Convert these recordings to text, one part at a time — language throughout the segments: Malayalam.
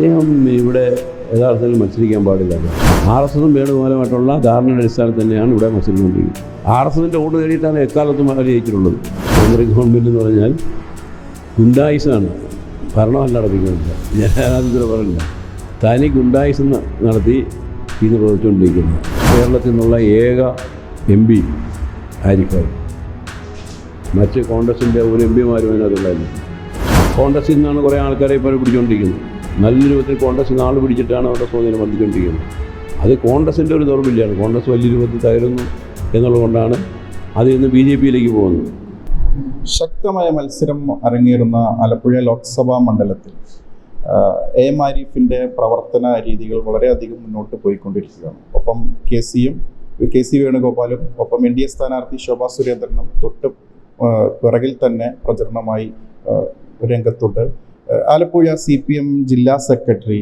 അദ്ദേഹം ഇവിടെ യഥാർത്ഥത്തിൽ മത്സരിക്കാൻ പാടില്ല. ആർ എസ് എസും വേണുമാലമായിട്ടുള്ള ധാരണയുടെ അടിസ്ഥാനത്തിൽ തന്നെയാണ് ഇവിടെ മത്സരിച്ചുകൊണ്ടിരിക്കുന്നത്. ആർ എസ് എസിന്റെ വോട്ട് നേടിയിട്ടാണ് എക്കാലത്തും അവർ ജയിച്ചിട്ടുള്ളത്. കേന്ദ്ര ഗവൺമെന്റ് എന്ന് പറഞ്ഞാൽ ഗുണ്ടായിസാണ്. ഭരണമല്ല നടപ്പിക്കുന്നത്. ജനാധിപത്യ പറയില്ല തനി ഗുണ്ടായുസ് നടത്തി ഇത് പ്രവർത്തിച്ചുകൊണ്ടിരിക്കുന്നത് കേരളത്തിൽ നിന്നുള്ള ഏക എം പി ആരിഫായി മറ്റ് കോൺഗ്രസിന്റെ ഒരു എം പിമാരും അതിനകത്തുള്ളതല്ല കോൺഗ്രസിൽ നിന്നാണ് കുറേ ആൾക്കാരെ ഇപ്പോൾ പിടിച്ചുകൊണ്ടിരിക്കുന്നത്. നല്ല രൂപത്തിൽ കോൺഗ്രസ് നാൾ പിടിച്ചിട്ടാണ് അവരുടെ സ്വാധീനം വർദ്ധിച്ചുകൊണ്ടിരിക്കുന്നത്. അത് കോൺഗ്രസിന്റെ ഒരു ദൗർബല്യമാണ്. കോൺഗ്രസ് വലിയ രൂപത്തിൽ തകരുന്നു എന്നുള്ളതുകൊണ്ടാണ് അതിൽ നിന്ന് ബി ജെ പിയിലേക്ക് പോകുന്നത്. ശക്തമായ മത്സരം അരങ്ങേറുന്ന ആലപ്പുഴ ലോക്സഭാ മണ്ഡലത്തിൽ എ ആരിഫിന്റെ പ്രവർത്തന രീതികൾ വളരെയധികം മുന്നോട്ട് പോയിക്കൊണ്ടിരിക്കുകയാണ്. ഒപ്പം കെ സിയും കെ സി വേണുഗോപാലും ഒപ്പം എൻ ഡി എ സ്ഥാനാർത്ഥി ശോഭാ സുരേന്ദ്രനും തൊട്ട് പിറകിൽ തന്നെ പ്രചരണമായി രംഗത്തുണ്ട്. ആലപ്പുഴ സി പി എം ജില്ലാ സെക്രട്ടറി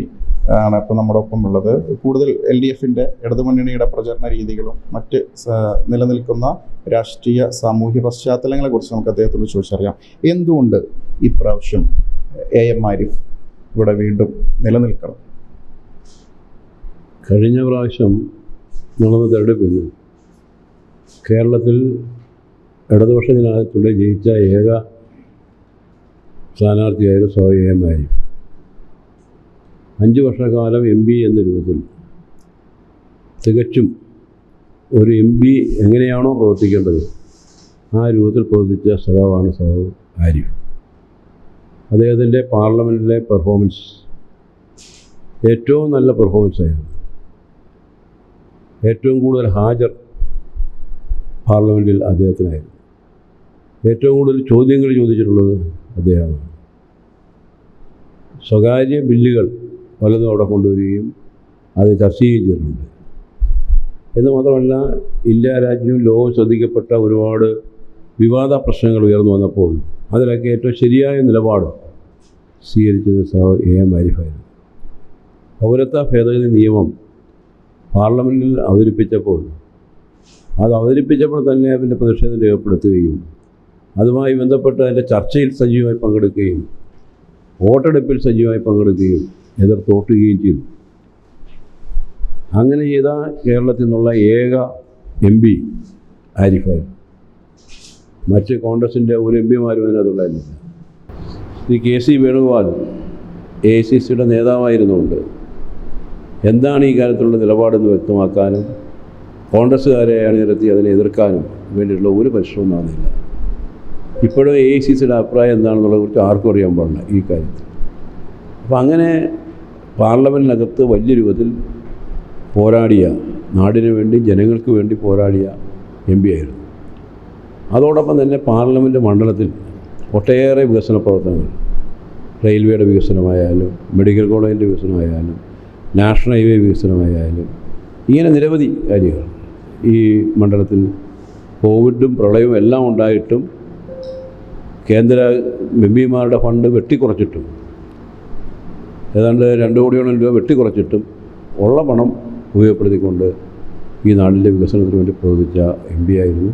ആണ് ഇപ്പോൾ നമ്മുടെ ഒപ്പം ഉള്ളത്. കൂടുതൽ എൽ ഡി എഫിന്റെ ഇടതുമുന്നണിയുടെ പ്രചരണ രീതികളും മറ്റ് നിലനിൽക്കുന്ന രാഷ്ട്രീയ സാമൂഹ്യ പശ്ചാത്തലങ്ങളെ കുറിച്ച് നമുക്ക് അദ്ദേഹത്തോട് ചോദിച്ചറിയാം. എന്തുകൊണ്ട് ഇപ്രാവശ്യം എ എം ആരിഫ് ഇവിടെ വീണ്ടും നിലനിൽക്കണം? കഴിഞ്ഞ പ്രാവശ്യം നടന്ന തെരഞ്ഞെടുപ്പിൽ കേരളത്തിൽ ഇടതുപക്ഷ ജനാധിപത്യത്തിലൂടെ ജയിച്ച ഏക സ്ഥാനാർത്ഥിയായിരുന്നു സോയ എം അഞ്ച് വർഷക്കാലം എം പി എന്ന രൂപത്തിൽ തികച്ചും ഒരു എം പി എങ്ങനെയാണോ പ്രവർത്തിക്കേണ്ടത് ആ രൂപത്തിൽ പ്രവർത്തിച്ച സഖാവാണ് സഖാവ് ആരിഫ്. അദ്ദേഹത്തിന്റെ പാർലമെന്റിലെ പെർഫോമൻസ് ഏറ്റവും നല്ല പെർഫോമൻസ് ആയിരുന്നു. ഏറ്റവും കൂടുതൽ ഹാജർ പാർലമെന്റിൽ അദ്ദേഹത്തിനായിരുന്നു. ഏറ്റവും കൂടുതൽ ചോദ്യങ്ങൾ ചോദിച്ചിട്ടുള്ളത് അദ്ദേഹമാണ് സ്വകാര്യ ബില്ലുകൾ പലതും അവിടെ കൊണ്ടുവരികയും അത് ചർച്ച ചെയ്യുകയും ചെയ്തിട്ടുണ്ട്. എന്ന് മാത്രമല്ല ഇന്ത്യ രാജ്യവും ലോകം ശ്രദ്ധിക്കപ്പെട്ട ഒരുപാട് വിവാദ പ്രശ്നങ്ങൾ ഉയർന്നു വന്നപ്പോൾ അതിലൊക്കെ ഏറ്റവും ശരിയായ നിലപാട് സ്വീകരിച്ചത് സഹ എ എം ആരിഫായിരുന്നു പൗരത്വ ഭേദഗതി നിയമം പാർലമെന്റിൽ അവതരിപ്പിച്ചപ്പോൾ അത് അവതരിപ്പിച്ചപ്പോൾ തന്നെ അതിന്റെ പ്രതിഷേധം രേഖപ്പെടുത്തുകയും അതുമായി ബന്ധപ്പെട്ട് അതിന്റെ ചർച്ചയിൽ സജീവമായി പങ്കെടുക്കുകയും വോട്ടെടുപ്പിൽ സജീവമായി പങ്കെടുക്കുകയും എതിർത്തോട്ടുകയും ചെയ്തു. അങ്ങനെ ചെയ്ത കേരളത്തിൽ നിന്നുള്ള ഏക എം പി ആരിഫായി മറ്റ് കോൺഗ്രസിന്റെ ഒരു എം പിമാരും അതിനകത്തുണ്ടായിരുന്നില്ല Shri K C Venugopal A I C സിയുടെ നേതാവായിരുന്നുകൊണ്ട് എന്താണ് ഈ കാര്യത്തിലുള്ള നിലപാടെന്ന് വ്യക്തമാക്കാനും കോൺഗ്രസ്സുകാരെ അണിനിരത്തി അതിനെ എതിർക്കാനും വേണ്ടിയിട്ടുള്ള ഒരു പരിശ്രമം നടന്നില്ല. ഇപ്പോഴും എ ഐ സി സിയുടെ അഭിപ്രായം എന്താണെന്നുള്ളതിനെ കുറിച്ച് ആർക്കും അറിയാൻ പാടില്ല ഈ കാര്യത്തിൽ. അപ്പം അങ്ങനെ പാർലമെന്റിനകത്ത് വലിയ രൂപത്തിൽ പോരാടിയ നാടിനു വേണ്ടി ജനങ്ങൾക്ക് വേണ്ടി പോരാടിയ എം പി ആയിരുന്നു. അതോടൊപ്പം തന്നെ പാർലമെന്റ് മണ്ഡലത്തിൽ ഒട്ടേറെ വികസന പ്രവർത്തനങ്ങൾ റെയിൽവേയുടെ വികസനമായാലും മെഡിക്കൽ കോളേജിന്റെ വികസനമായാലും നാഷണൽ ഹൈവേ വികസനമായാലും ഇങ്ങനെ നിരവധി കാര്യങ്ങൾ ഈ മണ്ഡലത്തിൽ കോവിഡും പ്രളയവും എല്ലാം ഉണ്ടായിട്ടും കേന്ദ്ര എം പിമാരുടെ ഫണ്ട് വെട്ടിക്കുറച്ചിട്ടും ഏതാണ്ട് രണ്ട് കോടിയോളം രൂപ വെട്ടിക്കുറച്ചിട്ടും ഉള്ള പണം ഉപയോഗപ്പെടുത്തിക്കൊണ്ട് ഈ നാടിന്റെ വികസനത്തിന് വേണ്ടി പ്രവർത്തിച്ച എം പി ആയിരുന്നു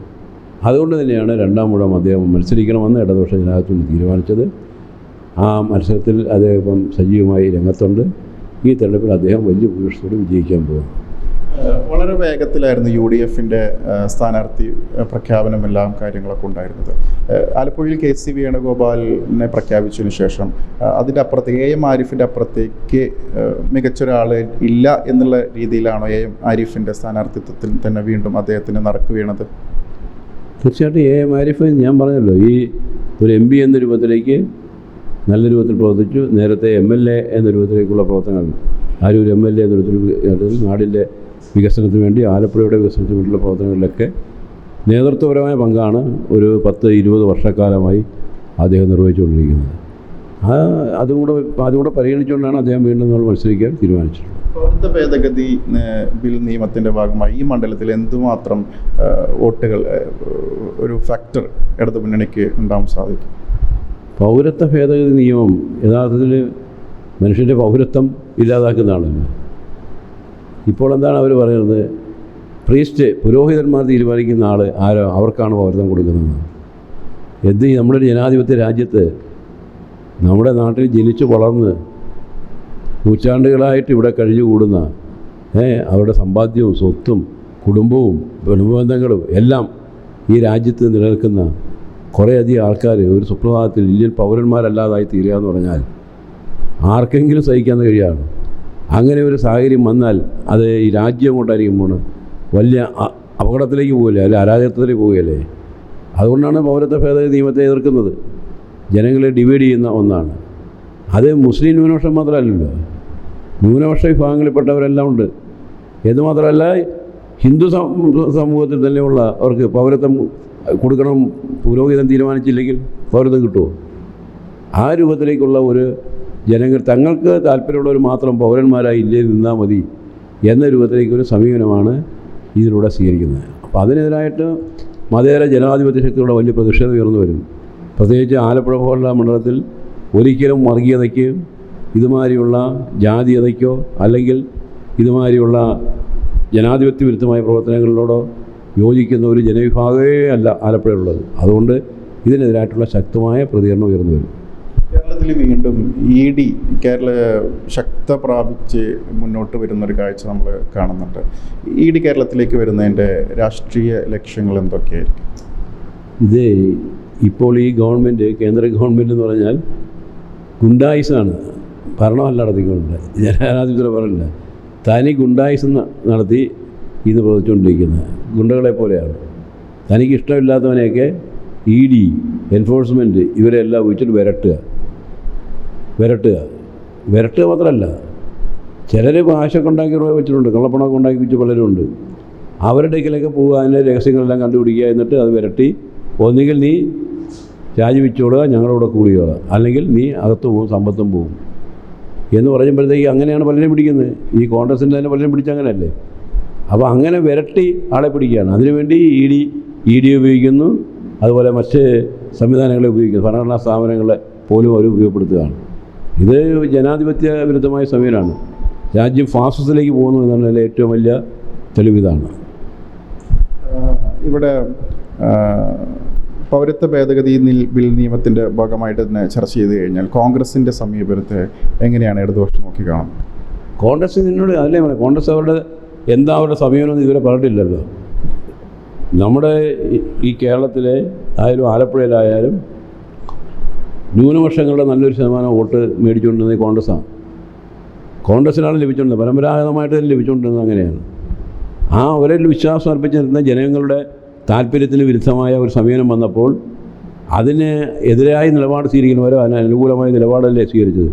അതുകൊണ്ട് തന്നെയാണ് രണ്ടാം മൂഴം അദ്ദേഹം മത്സരിക്കണമെന്ന് ഇടതുപക്ഷ ജനാധിപത്യം തീരുമാനിച്ചത്. ആ മത്സരത്തിൽ അദ്ദേഹം സജീവമായി രംഗത്തുണ്ട്. ഈ തെരഞ്ഞെടുപ്പിൽ അദ്ദേഹം വലിയ ഭൂരിപക്ഷത്തോട് വിജയിക്കാൻ പോകും ആഹ്, വളരെ വേഗത്തിലായിരുന്നു യു ഡി എഫിന്റെ സ്ഥാനാർത്ഥി പ്രഖ്യാപനം എല്ലാം കാര്യങ്ങളൊക്കെ ഉണ്ടായിരുന്നത്. ആലപ്പുഴയിൽ കെ സി വേണുഗോപാലിനെ പ്രഖ്യാപിച്ചതിന് ശേഷം അതിന്റെ അപ്പുറത്തേക്ക് എ എം ആരിഫിന്റെ അപ്പുറത്തേക്ക് മികച്ചൊരാൾ ഇല്ല എന്നുള്ള രീതിയിലാണോ എ എം ആരിഫിന്റെ സ്ഥാനാർത്ഥിത്വത്തിൽ തന്നെ വീണ്ടും അദ്ദേഹത്തിന് നറുക്ക് വീണത്? തീർച്ചയായിട്ടും എ എം ആരിഫ് ഞാൻ പറഞ്ഞല്ലോ ഈ ഒരു എം പി എന്ന രൂപത്തിലേക്ക് നല്ല രൂപത്തിൽ പ്രവർത്തിച്ചു. നേരത്തെ എം എൽ എ എന്ന രൂപത്തിലേക്കുള്ള പ്രവർത്തനങ്ങൾ ആരും ഒരു എം എൽ എ എന്ന രൂപത്തിൽ നാടിന്റെ വികസനത്തിന് വേണ്ടി ആലപ്പുഴയുടെ വികസനത്തിന് വേണ്ടിയുള്ള പ്രവർത്തനങ്ങളിലൊക്കെ നേതൃത്വപരമായ പങ്കാണ് ഒരു പത്ത് ഇരുപത് വർഷക്കാലമായി അദ്ദേഹം നിർവഹിച്ചുകൊണ്ടിരിക്കുന്നത്. ആ അതും കൂടെ അതും കൂടെ പരിഗണിച്ചുകൊണ്ടാണ് അദ്ദേഹം വീണ്ടും നമ്മൾ മത്സരിക്കാൻ തീരുമാനിച്ചിട്ടുള്ളത്. പൗരത്വ ഭേദഗതി ബിൽ നിയമത്തിന്റെ ഭാഗമായി ഈ മണ്ഡലത്തിൽ എന്തുമാത്രം വോട്ടുകൾ ഒരു ഫാക്ടർ ഇടതു മുന്നണിക്ക് ഉണ്ടാകാൻ സാധിക്കും? പൗരത്വ ഭേദഗതി നിയമം യഥാർത്ഥത്തിൽ മനുഷ്യന്റെ പൗരത്വം ഇല്ലാതാക്കുന്നതാണല്ലോ ഇപ്പോൾ എന്താണ് അവർ പറയുന്നത്? പ്രീസ്റ്റ് പുരോഹിതന്മാർ തീരുമാനിക്കുന്ന ആൾ ആരോ അവർക്കാണ് പൗരത്വം കൊടുക്കുന്നത്. എന്ത് ഒരു ജനാധിപത്യ രാജ്യത്ത് നമ്മുടെ നാട്ടിൽ ജനിച്ചു വളർന്ന് നൂറ്റാണ്ടുകളായിട്ട് ഇവിടെ കഴിഞ്ഞുകൂടുന്ന ഏ, അവരുടെ സമ്പാദ്യവും സ്വത്തും കുടുംബവും കുടുംബബന്ധങ്ങളും എല്ലാം ഈ രാജ്യത്ത് നിലനിൽക്കുന്ന കുറേയധികം ആൾക്കാർ ഒരു സുപ്രഭാതത്തിൽ ഇന്ത്യൻ പൗരന്മാരല്ലാതായി തീരുക എന്ന് പറഞ്ഞാൽ ആർക്കെങ്കിലും സഹിക്കാൻ കഴിയാണ് അങ്ങനെ ഒരു സാഹചര്യം വന്നാൽ അത് ഈ രാജ്യം പോണ് വലിയ അപകടത്തിലേക്ക് പോകില്ലേ അല്ലെ അരാജകത്വത്തിലേക്ക് പോവുകയല്ലേ അതുകൊണ്ടാണ് പൗരത്വ ഭേദഗതി നിയമത്തെ എതിർക്കുന്നത്. ജനങ്ങളെ ഡിവൈഡ് ചെയ്യുന്ന ഒന്നാണ്. അത് മുസ്ലിം ന്യൂനപക്ഷം മാത്രമല്ലല്ലോ. ന്യൂനപക്ഷ വിഭാഗങ്ങളിൽപ്പെട്ടവരെല്ലാം ഉണ്ട്. എന്ന് മാത്രമല്ല ഹിന്ദു സമൂഹത്തിൽ തന്നെയുള്ള അവർക്ക് പൗരത്വം കൊടുക്കണം പുരോഹിതം തീരുമാനിച്ചില്ലെങ്കിൽ പൗരത്വം കിട്ടുമോ? ആ രൂപത്തിലേക്കുള്ള ഒരു ജനങ്ങൾ തങ്ങൾക്ക് താല്പര്യമുള്ളവർ മാത്രം പൗരന്മാരായി ഇന്ത്യയിൽ നിന്നാൽ മതി എന്ന രൂപത്തിലേക്കൊരു സമീപനമാണ് ഇതിലൂടെ സ്വീകരിക്കുന്നത്. അപ്പോൾ അതിനെതിരായിട്ട് മതേതര ജനാധിപത്യ ശക്തിയുടെ വലിയ പ്രതിഷേധം ഉയർന്നു വരും. പ്രത്യേകിച്ച് ആലപ്പുഴ പോലുള്ള മണ്ഡലത്തിൽ ഒരിക്കലും വർഗീയതയ്ക്ക് ഇതുമാതിരിയുള്ള ജാതീയതയ്ക്കോ അല്ലെങ്കിൽ ഇതുമാതിരിയുള്ള ജനാധിപത്യ വിരുദ്ധമായ പ്രവർത്തനങ്ങളിലോടോ യോജിക്കുന്ന ഒരു ജനവിഭാഗമേ അല്ല ആലപ്പുഴയുള്ളത് അതുകൊണ്ട് ഇതിനെതിരായിട്ടുള്ള ശക്തമായ പ്രതികരണം ഉയർന്നു വരും. കേരളത്തിൽ വീണ്ടും ഇ ഡി കേരള ശക്ത പ്രാപിച്ച് മുന്നോട്ട് വരുന്ന ഒരു കാഴ്ച നമ്മൾ കാണുന്നുണ്ട്. ഇ ഡി കേരളത്തിലേക്ക് വരുന്നതിന്റെ രാഷ്ട്രീയ ലക്ഷ്യങ്ങൾ എന്തൊക്കെയായിരിക്കും? ഇത് ഇപ്പോൾ ഈ ഗവൺമെന്റ് കേന്ദ്ര ഗവൺമെന്റ് എന്ന് പറഞ്ഞാൽ ഗുണ്ടായിസാണ്. ഭരണമല്ല നടത്തിക്കൊണ്ട് ജനാധിപത്യ പറഞ്ഞില്ല തനി ഗുണ്ടായിസം നടത്തി ഇത് പ്രവർത്തിച്ചുകൊണ്ടിരിക്കുന്നത്. ഗുണ്ടകളെ പോലെയാണ്. തനിക്ക് ഇഷ്ടമില്ലാത്തവനെയൊക്കെ ഇ ഡി എൻഫോഴ്സ്മെന്റ് ഇവരെല്ലാം വിളിച്ചിട്ട് വിരട്ടുക. വിരട്ടുക. വിരട്ടുക മാത്രമല്ല ചിലർ ഭാഷയൊക്കെ ഉണ്ടാക്കി വെച്ചിട്ടുണ്ട് കള്ളപ്പണമൊക്കെ ഉണ്ടാക്കി വെച്ച് പലരുണ്ട്. അവരുടെ ഇടയ്ക്കിലൊക്കെ പോവുക അതിന്റെ രഹസ്യങ്ങളെല്ലാം കണ്ടുപിടിക്കുക എന്നിട്ട് അത് വിരട്ടി ഒന്നുകിൽ നീ രാജിവെച്ചോളുക ഞങ്ങളോട് കൂടിയോളുക അല്ലെങ്കിൽ നീ അകത്ത് പോകും സമ്പത്തും പോകും. എന്ന് പറയുമ്പോഴത്തേക്ക് അങ്ങനെയാണ് പലരും പിടിക്കുന്നത്. ഈ കോൺഗ്രസിന്റെ തന്നെ പലരും പിടിച്ച അങ്ങനെയല്ലേ? അപ്പോൾ അങ്ങനെ വിരട്ടി ആളെ പിടിക്കുകയാണ്. അതിനുവേണ്ടി ഇ ഡി ഇ ഡി ഉപയോഗിക്കുന്നു. അതുപോലെ മറ്റ് സംവിധാനങ്ങളെ ഉപയോഗിക്കുന്നു. ഭരണഘടനാ സ്ഥാപനങ്ങളെ പോലും അവർ ഉപയോഗപ്പെടുത്തുകയാണ്. ഇത് ജനാധിപത്യ വിരുദ്ധമായ സമീപനമാണ്. രാജ്യം ഫാസിസത്തിലേക്ക് പോകുന്നു എന്നുള്ളതിൽ ഏറ്റവും വലിയ തെളിവിതാണ് ഇവിടെ പൗരത്വ ഭേദഗതി ബിൽ നിയമത്തിന്റെ ഭാഗമായിട്ട് തന്നെ ചർച്ച ചെയ്ത് കഴിഞ്ഞാൽ കോൺഗ്രസിന്റെ സമീപനത്തെ എങ്ങനെയാണ് ഇടതുപക്ഷം നോക്കി കാണുന്നത്? കോൺഗ്രസ് നിന്നോട് അല്ലേ പറയാം കോൺഗ്രസ് അവരുടെ എന്താ അവരുടെ സമീപനം ഇതുവരെ പറഞ്ഞിട്ടില്ലല്ലോ. നമ്മുടെ ഈ കേരളത്തിലെ ആയാലും ആലപ്പുഴയിലായാലും ന്യൂനപക്ഷങ്ങളുടെ നല്ലൊരു ശതമാനം വോട്ട് മേടിച്ചുകൊണ്ടിരുന്നത് കോൺഗ്രസ്സാണ്. കോൺഗ്രസ്സിനാണ് ലഭിച്ചുകൊണ്ടിരുന്നത്. പരമ്പരാഗതമായിട്ട് തന്നെ ലഭിച്ചുകൊണ്ടിരുന്നത് അങ്ങനെയാണ്. ആ ഒരേ വിശ്വാസം അർപ്പിച്ചിരുന്ന ജനങ്ങളുടെ താല്പര്യത്തിന് വിരുദ്ധമായ ഒരു സമീപനം വന്നപ്പോൾ അതിന് എതിരായി നിലപാട് സ്വീകരിക്കുന്നവരോ അതിന് അനുകൂലമായ നിലപാടല്ലേ സ്വീകരിച്ചത്?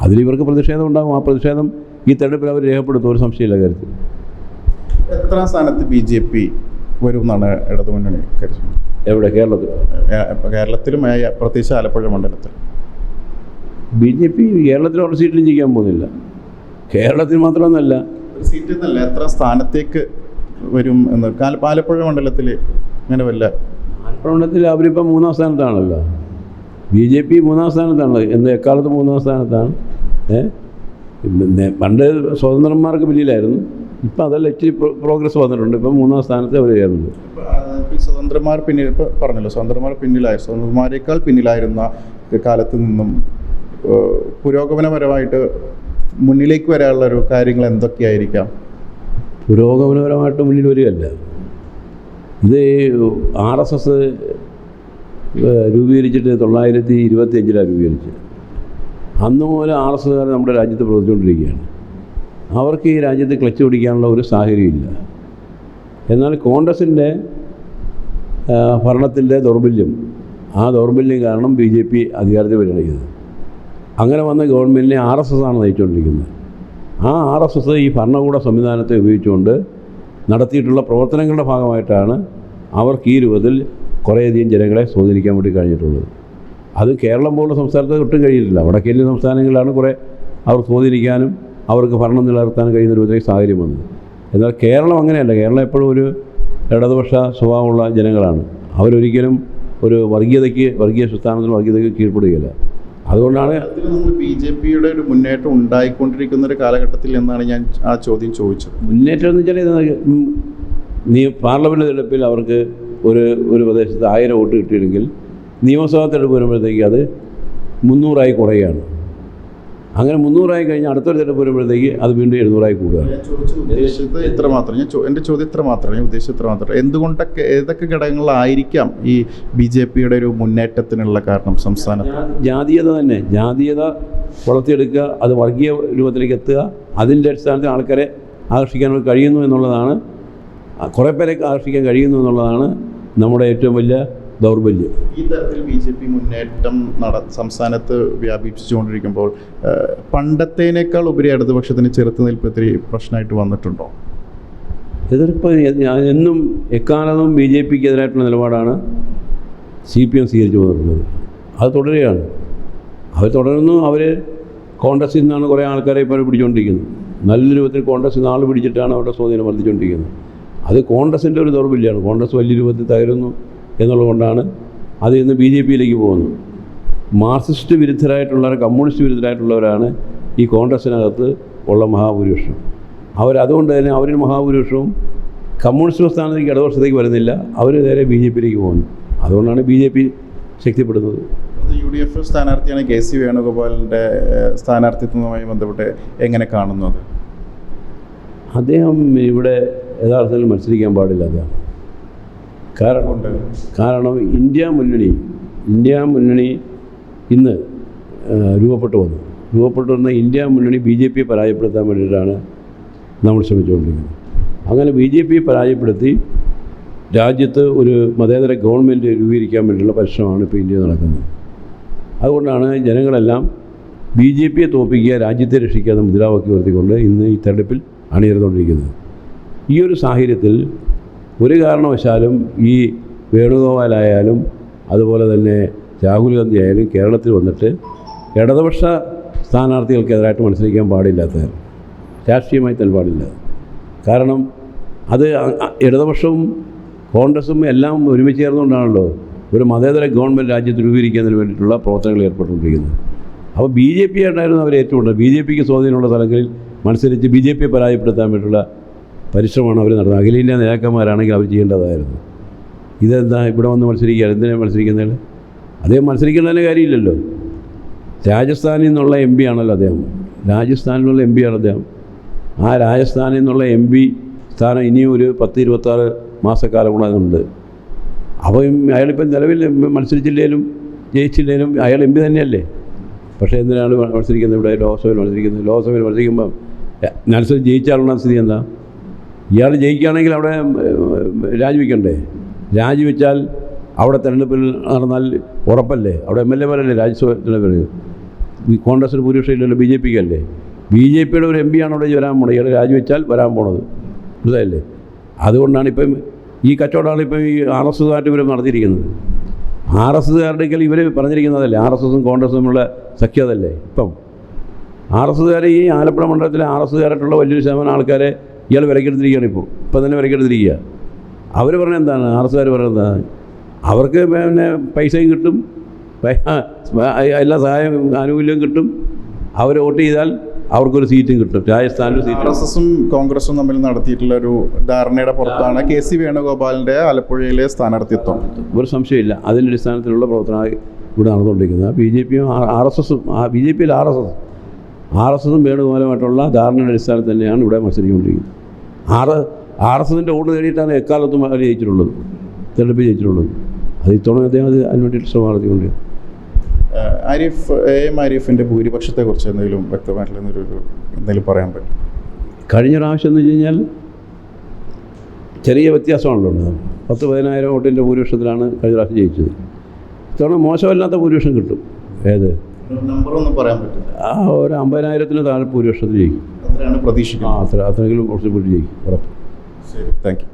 അതിലിവർക്ക് പ്രതിഷേധം ഉണ്ടാകും. ആ പ്രതിഷേധം ഈ തെരഞ്ഞെടുപ്പിൽ അവർ രേഖപ്പെടുത്തും. ഒരു സംശയമില്ല കാര്യത്തിൽ. എത്രാം സ്ഥാനത്ത് ബി ജെ പി വരുമെന്നാണ് ഇടതുമുന്നണി കരുതുന്നത്? എവിടെ? കേരളത്തിൽ. കേരളത്തിലും പ്രത്യേകിച്ച് ആലപ്പുഴ മണ്ഡലത്തിൽ. ബി ജെ പി കേരളത്തിൽ ഒരു സീറ്റിലും ജയിക്കാൻ പോകുന്നില്ല. കേരളത്തിൽ മാത്രമൊന്നല്ല. ഒരു സീറ്റിൽ നിന്നല്ല എത്ര സ്ഥാനത്തേക്ക് വരും എന്ന്. ആലപ്പുഴ മണ്ഡലത്തിൽ അങ്ങനെ വല്ല ആലപ്പുഴ മണ്ഡലത്തിൽ അവരിപ്പം മൂന്നാം സ്ഥാനത്താണല്ലോ. ബി ജെ പി മൂന്നാം സ്ഥാനത്താണ്. എന്ന് എക്കാലത്ത് മൂന്നാം സ്ഥാനത്താണ്? ഏ? പണ്ട് സ്വതന്ത്രന്മാർക്ക് പിന്നിലായിരുന്നു. ഇപ്പം അതല്ല ഇച്ചിരി പ്രോഗ്രസ് വന്നിട്ടുണ്ട്. ഇപ്പം മൂന്നാം സ്ഥാനത്ത് അവർ കയറുന്നത് സ്വതന്ത്രമാർ പിന്നിൽ ഇപ്പോൾ പറഞ്ഞല്ലോ സ്വതന്ത്രമാർ പിന്നിലായ. സ്വതന്ത്രമാരേക്കാൾ പിന്നിലായിരുന്ന കാലത്ത് നിന്നും പുരോഗമനപരമായിട്ട് മുന്നിലേക്ക് വരാനുള്ള ഒരു കാര്യങ്ങൾ എന്തൊക്കെയായിരിക്കാം? പുരോഗമനപരമായിട്ട് മുന്നിൽ വരികയല്ല. ഇത് ആർ എസ് എസ് രൂപീകരിച്ചിട്ട് തൊള്ളായിരത്തി ഇരുപത്തി അഞ്ചിലാണ് രൂപീകരിച്ചത്. അന്ന് മുതൽ ആർ എസ് എസ്കാർ നമ്മുടെ രാജ്യത്ത് പ്രവർത്തിച്ചുകൊണ്ടിരിക്കുകയാണ്. അവർക്ക് ഈ രാജ്യത്ത് ക്ലച്ച് പിടിക്കാനുള്ള ഒരു സാഹചര്യമില്ല. എന്നാൽ കോൺഗ്രസിന്റെ ഭരണത്തിന്റെ ദൗർബല്യം ആ ദൗർബല്യം കാരണം ബി ജെ പി അധികാരത്തിൽ വരികയാണ് അങ്ങനെ വന്ന ഗവൺമെന്റിനെ ആർ എസ് എസ് ആണ് നയിച്ചുകൊണ്ടിരിക്കുന്നത്. ആ ആർ എസ് എസ് ഈ ഭരണകൂട സംവിധാനത്തെ ഉപയോഗിച്ചുകൊണ്ട് നടത്തിയിട്ടുള്ള പ്രവർത്തനങ്ങളുടെ ഭാഗമായിട്ടാണ് അവർക്ക് ഈ രൂപത്തിൽ കുറേയധികം ജനങ്ങളെ സ്വാധീനിക്കാൻ വേണ്ടി കഴിഞ്ഞിട്ടുള്ളത്. അത് കേരളം പോലുള്ള സംസ്ഥാനത്ത് ഒട്ടും കഴിയില്ല. വടക്കേന്ത്യൻ സംസ്ഥാനങ്ങളിലാണ് കുറേ അവർ സ്വാധീനിക്കാനും അവർക്ക് ഭരണം നിലനിർത്താൻ കഴിയുന്ന രൂപത്തിലേക്ക് സാഹചര്യം വന്നത് എന്നാൽ കേരളം അങ്ങനെയല്ല. കേരളം എപ്പോഴും ഒരു ഇടതുപക്ഷ സ്വഭാവമുള്ള ജനങ്ങളാണ്. അവരൊരിക്കലും ഒരു വർഗീയതയ്ക്ക് വർഗീയ സുസ്ഥാനത്തിന് വർഗീയതയ്ക്ക് കീഴ്പ്പെടുകയില്ല. അതുകൊണ്ടാണ് ബി ജെ പിയുടെ ഒരു മുന്നേറ്റം ഉണ്ടായിക്കൊണ്ടിരിക്കുന്ന ഒരു കാലഘട്ടത്തിൽ എന്നാണ് ഞാൻ ആ ചോദ്യം ചോദിച്ചത്. മുന്നേറ്റം എന്ന് വെച്ചാൽ നീ പാർലമെന്റ് തെരഞ്ഞെടുപ്പിൽ അവർക്ക് ഒരു ഒരു പ്രദേശത്ത് ആയിരം വോട്ട് കിട്ടിയില്ലെങ്കിൽ നിയമസഭാ തെരഞ്ഞെടുപ്പ് വരുമ്പോഴത്തേക്ക് അത് മുന്നൂറായി കുറയുകയാണ്. അങ്ങനെ മുന്നൂറായി കഴിഞ്ഞാൽ അടുത്തൊരു തിരഞ്ഞെടുപ്പ് വരുമ്പോഴത്തേക്ക് അത് വീണ്ടും എഴുന്നൂറായി കൂടുക. ഞാൻ ചോദിച്ച ഉദ്ദേശിച്ചത് ഇത്ര മാത്രം. ഞാൻ എന്റെ ചോദ്യം ഇത്ര മാത്രം ഞാൻ ഉദ്ദേശിച്ചത് ഇത്ര മാത്രം. എന്തുകൊണ്ടൊക്കെ ഏതൊക്കെ ഘടകങ്ങളായിരിക്കാം ഈ ബി ജെ പിയുടെ ഒരു മുന്നേറ്റത്തിനുള്ള കാരണം സംസ്ഥാനത്ത്? ജാതീയത തന്നെ. ജാതീയത വളർത്തിയെടുക്കുക അത് വർഗീയ രൂപത്തിലേക്ക് എത്തുക അതിന്റെ അടിസ്ഥാനത്തിൽ ആൾക്കാരെ ആകർഷിക്കാൻ കഴിയുന്നു എന്നുള്ളതാണ് കുറേ പേരെ ആകർഷിക്കാൻ കഴിയുന്നു എന്നുള്ളതാണ് നമ്മുടെ ഏറ്റവും വലിയ ദൗർബല്യം. ഈ തരത്തിൽ ബി ജെ പി മുന്നേറ്റം നട സംസ്ഥാനത്ത് വ്യാപിപ്പിച്ചുകൊണ്ടിരിക്കുമ്പോൾ പണ്ടത്തേനേക്കാൾ ഉപരി ഇടതുപക്ഷത്തിന് ചെറുത്തുനിൽപ്പ് ഇത്തിരി പ്രശ്നമായിട്ട് വന്നിട്ടുണ്ടോ? എതിർപ്പ് ഞാൻ എന്നും എക്കാലവും ബി ജെ പിക്ക് എതിരായിട്ടുള്ള നിലപാടാണ് സി പി എം സ്വീകരിച്ചു പോന്നിട്ടുള്ളത് അത് തുടരുകയാണ്. അവർ തുടരുന്നു അവർ കോൺഗ്രസിൽ നിന്നാണ് കുറേ ആൾക്കാരെ ഇപ്പോൾ പിടിച്ചുകൊണ്ടിരിക്കുന്നത് നല്ല രൂപത്തിൽ കോൺഗ്രസിൽ നിന്ന് ആൾ പിടിച്ചിട്ടാണ് അവരുടെ സ്വാധീനം വർദ്ധിച്ചുകൊണ്ടിരിക്കുന്നത് അത് കോൺഗ്രസിന്റെ ഒരു ദൗർബല്യമാണ്. കോൺഗ്രസ് വലിയ രൂപത്തിൽ തകരുന്നു. എന്നുള്ളതുകൊണ്ടാണ് അത് ഇന്ന് ബി ജെ പിയിലേക്ക് പോകുന്നത്. മാർക്സിസ്റ്റ് വിരുദ്ധരായിട്ടുള്ളവർ കമ്മ്യൂണിസ്റ്റ് വിരുദ്ധരായിട്ടുള്ളവരാണ് ഈ കോൺഗ്രസ്സിനകത്ത് ഉള്ള മഹാഭൂരിപക്ഷം. അവരതുകൊണ്ട് തന്നെ അവരിൽ മഹാഭൂരിപക്ഷവും കമ്മ്യൂണിസ്റ്റ് പ്രസ്ഥാനത്തേക്ക് ഇടവർഷത്തേക്ക് വരുന്നില്ല അവർ നേരെ ബി ജെ പിയിലേക്ക് പോകുന്നു. അതുകൊണ്ടാണ് ബി ജെ പി ശക്തിപ്പെടുന്നത്. യു ഡി എഫ് സ്ഥാനാർത്ഥിയാണ് കെ സി വേണുഗോപാലിന്റെ സ്ഥാനാർത്ഥിത്വവുമായി ബന്ധപ്പെട്ട് എങ്ങനെ കാണുന്നു അത് അദ്ദേഹം ഇവിടെ യഥാർത്ഥത്തിൽ മത്സരിക്കാൻ പാടില്ല അദ്ദേഹം കാരണം കാരണം ഇന്ത്യ മുന്നണി ഇന്ത്യ മുന്നണി ഇന്ന് രൂപപ്പെട്ടു വന്നു. രൂപപ്പെട്ടു വന്ന ഇന്ത്യ മുന്നണി ബി ജെ പിയെ പരാജയപ്പെടുത്താൻ വേണ്ടിയിട്ടാണ് നമ്മൾ ശ്രമിച്ചുകൊണ്ടിരിക്കുന്നത്. അങ്ങനെ ബി ജെ പിയെ പരാജയപ്പെടുത്തി രാജ്യത്ത് ഒരു മതേതര ഗവൺമെന്റ് രൂപീകരിക്കാൻ വേണ്ടിയുള്ള പരിശ്രമമാണ് ഇപ്പോൾ ഇന്ത്യ നടക്കുന്നത്. അതുകൊണ്ടാണ് ജനങ്ങളെല്ലാം ബി ജെ പിയെ തോൽപ്പിക്കുക രാജ്യത്തെ രക്ഷിക്കുക എന്ന മുദ്രാവാക്യം ഉയർത്തിക്കൊണ്ട് ഇന്ന് ഈ തെരഞ്ഞെടുപ്പിൽ അണിയറുന്നുകൊണ്ടിരിക്കുന്നത് ഈ ഒരു സാഹചര്യത്തിൽ ഒരു കാരണവശാലും ഈ വേണുഗോപാലായാലും അതുപോലെ തന്നെ രാഹുൽ ഗാന്ധി ആയാലും കേരളത്തിൽ വന്നിട്ട് ഇടതുപക്ഷ സ്ഥാനാർത്ഥികൾക്കെതിരായിട്ട് മത്സരിക്കാൻ പാടില്ലാത്തതാണ് രാഷ്ട്രീയമായി തന്നെ പാടില്ല കാരണം അത് ഇടതുപക്ഷവും കോൺഗ്രസും എല്ലാം ഒരുമിച്ച് ചേർന്നുകൊണ്ടാണല്ലോ ഒരു മതേതര ഗവൺമെന്റ് രാജ്യത്ത് രൂപീകരിക്കുന്നതിന് വേണ്ടിയിട്ടുള്ള പ്രവർത്തനങ്ങൾ ഏർപ്പെട്ടുകൊണ്ടിരിക്കുന്നത്. അപ്പോൾ ബി ജെ പി ആയിട്ടായിരുന്നു അവർ ഏറ്റുകൊണ്ടത് ബി ജെ പിക്ക് സ്വാധീനമുള്ള സ്ഥലങ്ങളിൽ മത്സരിച്ച് ബി ജെ പിയെ പരാജയപ്പെടുത്താൻ വേണ്ടിയിട്ടുള്ള പരിശ്രമമാണ് അവർ നടത്തുന്നത്. അഖിലേന്ത്യാ നേതാക്കന്മാരാണെങ്കിൽ അവർ ചെയ്യേണ്ടതായിരുന്നു. ഇതെന്താ ഇവിടെ വന്ന് മത്സരിക്കുക? എന്തിനാണ് മത്സരിക്കുന്നത്? അദ്ദേഹം മത്സരിക്കേണ്ടതിന് കാര്യമില്ലല്ലോ. രാജസ്ഥാനിൽ നിന്നുള്ള എം പി ആണല്ലോ അദ്ദേഹം. രാജസ്ഥാനിൽ നിന്നുള്ള എം പി ആണ് അദ്ദേഹം. ആ രാജസ്ഥാനിൽ നിന്നുള്ള എം പി സ്ഥാനം ഇനിയും ഒരു പത്ത് ഇരുപത്താറ് മാസക്കാലം കൂടെ അതുണ്ട് അപ്പോൾ അയാളിപ്പം നിലവിൽ മത്സരിച്ചില്ലേലും ജയിച്ചില്ലേലും അയാൾ എം പി തന്നെയല്ലേ? പക്ഷേ എന്തിനാണ് മത്സരിക്കുന്നത് ഇവിടെ? ലോക്സഭയിൽ മത്സരിക്കുന്നത്? ലോക്സഭയിൽ മത്സരിക്കുമ്പോൾ മത്സരം ജയിച്ചാലുള്ള സ്ഥിതി എന്താ? ഇയാൾ ജയിക്കുകയാണെങ്കിൽ അവിടെ രാജിവെക്കണ്ടേ? രാജിവെച്ചാൽ അവിടെ തെരഞ്ഞെടുപ്പിൽ നടന്നാൽ ഉറപ്പല്ലേ? അവിടെ എം എൽ എമാരല്ലേ രാജ്യസഭ തെരഞ്ഞെടുപ്പിൽ? കോൺഗ്രസിന് ഭൂരിപക്ഷം ഇല്ലല്ലോ ബി ജെ പിക്ക് അല്ലേ ബി ജെ പിയുടെ ഒരു എം പി ആണ് അവിടെ വരാൻ പോണത്. ഇയാൾ രാജിവെച്ചാൽ വരാൻ പോണത്. മനസ്സിലായില്ലേ? അതുകൊണ്ടാണ് ഇപ്പം ഈ കച്ചവടമാണ് ഇപ്പം ഈ ആർ എസ് എസുകാരുടെ ഇവരും നടത്തിയിരിക്കുന്നത്. ആർ എസ് എസുകാരുടെ ഇവർ പറഞ്ഞിരിക്കുന്നതല്ലേ ആർ എസ് എസും കോൺഗ്രസും തമ്മിലുള്ള സഖ്യതല്ലേ? ഇപ്പം ആർ എസ് എസുകാർ ഈ ആലപ്പുഴ മണ്ഡലത്തിലെ ആർ എസ് എസുകാരായിട്ടുള്ള വലിയൊരു ശതമാനം ആൾക്കാരെ ഇയാൾ വിലക്കെടുത്തിരിക്കുകയാണ് ഇപ്പോൾ. ഇപ്പം തന്നെ വിലക്കെടുത്തിരിക്കുക. അവർ പറഞ്ഞ എന്താണ്? ആർ എസ് പറയുന്നത് എന്താണ് അവർക്ക് പിന്നെ പൈസയും കിട്ടും. എല്ലാ സഹായവും ആനുകൂല്യവും കിട്ടും. അവർ വോട്ട് ചെയ്താൽ അവർക്കൊരു സീറ്റും കിട്ടും. രാജസ്ഥാനിൽ ആർ സീറ്റ് എസ് എസും കോൺഗ്രസും തമ്മിൽ നടത്തിയിട്ടുള്ള ഒരു ധാരണയുടെ പുറത്താണ് കെ സി വേണുഗോപാലിന്റെ ആലപ്പുഴയിലെ സ്ഥാനാർത്ഥിത്വം. ഒരു സംശയമില്ല. അതിന്റെ അടിസ്ഥാനത്തിലുള്ള പ്രവർത്തനമാണ് ഇവിടെ നടന്നുകൊണ്ടിരിക്കുന്നത്. ബി ജെ പിയും ആർ എസ് എസും ബി ജെ പിയിൽ R S S R S എസും വേണുഗോപാലുമായിട്ടുള്ള ധാരണയുടെ അടിസ്ഥാനത്തിൽ തന്നെയാണ് ഇവിടെ മത്സരിച്ചുകൊണ്ടിരിക്കുന്നത്. ആർ ആർ എസ് എസിന്റെ വോട്ട് നേടിയിട്ടാണ് എക്കാലത്തും അവർ ജയിച്ചിട്ടുള്ളത്. തെരഞ്ഞെടുപ്പ് ജയിച്ചിട്ടുള്ളത്. അത് ഇത്തവണ അദ്ദേഹം അത് അതിന് വേണ്ടിയിട്ട് ശ്രമം നടത്തിക്കൊണ്ട് ആരിഫ് എ എം ആരിഫിന്റെ ഭൂരിപക്ഷത്തെ കുറിച്ച് എന്തെങ്കിലും വ്യക്തമായിട്ടുള്ള എന്തെങ്കിലും പറയാൻ പറ്റും? കഴിഞ്ഞ പ്രാവശ്യം എന്ന് വെച്ച് കഴിഞ്ഞാൽ ചെറിയ വ്യത്യാസമാണല്ലോ. ഉണ്ടാകും പത്ത് പതിനായിരം വോട്ടിന്റെ ഭൂരിപക്ഷത്തിലാണ് കഴിഞ്ഞ പ്രാവശ്യം ജയിച്ചത്. ഇത്തവണ മോശമല്ലാത്ത ഭൂരിപക്ഷം കിട്ടും. ഏത്? പറയാൻ പറ്റില്ല ആ ഒരു അമ്പതിനായിരത്തിന് താഴെ ഭൂരിപക്ഷത്തിൽ ജയിക്കും. അത്രയാണ് ആ പ്രതീക്ഷിക്കുന്നത് അത്ര അത്രയെങ്കിലും കുറച്ച് കൂടി ജയിക്കും. ഉറപ്പ്. ശരി താങ്ക് യു